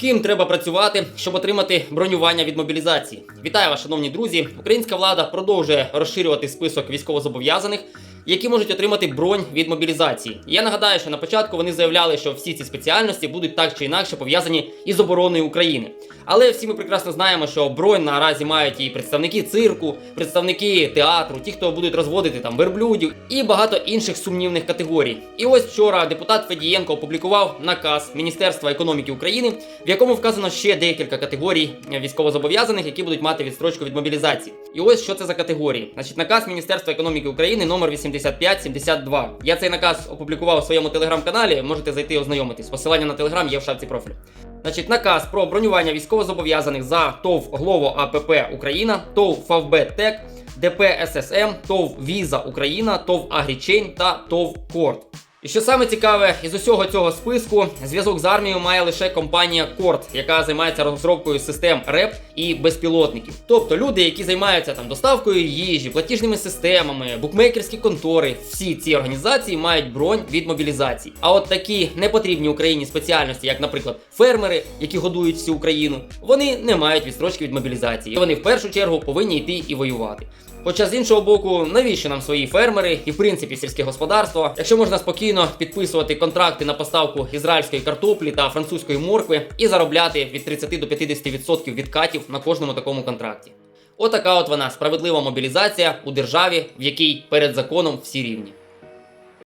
Ким треба працювати, щоб отримати бронювання від мобілізації? Вітаю вас, шановні друзі! Українська влада продовжує розширювати список військовозобов'язаних, які можуть отримати бронь від мобілізації. Я нагадаю, що на початку вони заявляли, що всі ці спеціальності будуть так чи інакше пов'язані із обороною України. Але всі ми прекрасно знаємо, що бронь наразі мають і представники цирку, представники театру, ті, хто будуть розводити там верблюдів і багато інших сумнівних категорій. І ось вчора депутат Федієнко опублікував наказ Міністерства економіки України, в якому вказано ще декілька категорій військовозобов'язаних, які будуть мати відстрочку від мобілізації. І ось що це за категорії. Значить, наказ Міністерства економіки України номер 8572. Я цей наказ опублікував у своєму телеграм-каналі. Можете зайти і ознайомитись. Посилання на телеграм є в шапці профілю. Значить, наказ про бронювання військовозобов'язаних за ТОВ Глово АПП Україна, ТОВ Фавбет Тек, ДП ССМ, ТОВ Віза Україна, ТОВ Агрічейн та ТОВ Корт. І що саме цікаве, із усього цього списку зв'язок з армією має лише компанія Корт, яка займається розробкою систем РЕП і безпілотників. Тобто люди, які займаються там доставкою їжі, платіжними системами, букмекерські контори, всі ці організації мають бронь від мобілізації. А от такі непотрібні Україні спеціальності, як, наприклад, фермери, які годують всю Україну, вони не мають відстрочки від мобілізації. І вони в першу чергу повинні йти і воювати. Хоча з іншого боку, навіщо нам свої фермери і в принципі сільське господарство, якщо можна спокійно підписувати контракти на поставку ізраїльської картоплі та французької моркви і заробляти від 30 до 50% відкатів на кожному такому контракті. Отака от вона справедлива мобілізація у державі, в якій перед законом всі рівні.